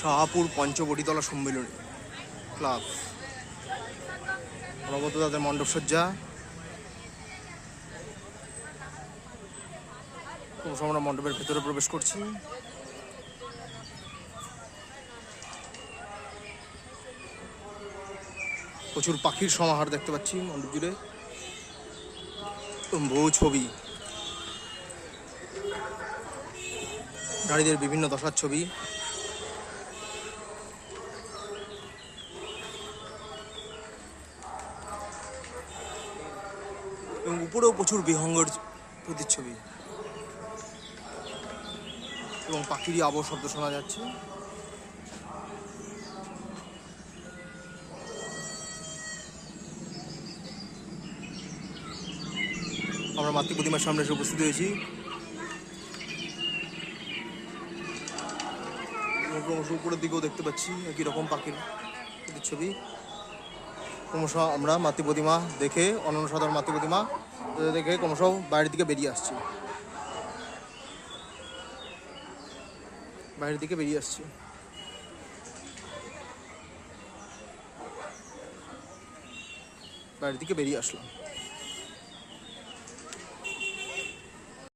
Shahapur পঞ্চবটিতলা Sammilani club. অনবত তাদের মণ্ডপসজ্জা আমরা মণ্ডপের ভেতরে প্রবেশ করছি। প্রচুর পাখির সমাহার দেখতে পাচ্ছি মণ্ডপ জুড়ে। বহু ছবি। নারীদের বিভিন্ন দশার ছবি। এবং উপরেও প্রচুর বিহঙ্গর প্রতিচ্ছবি। এবং পাখিরই আবহ শব্দ শোনা যাচ্ছে। আমরা মাতৃ প্রতিমার সামনে এসে উপস্থিত হয়েছি। উপরের দিকেও দেখতে পাচ্ছি একই রকম পাখির ছবি ক্রমশ আমরা মাতৃ প্রতিমা দেখে অনন্য সাধারণ মাতৃ প্রতিমা দেখে ক্রমশ বাইরের দিকে বেরিয়ে আসছি। বাইরের দিকে বেরিয়ে আসছি। বাইরের দিকে বেরিয়ে আসলাম।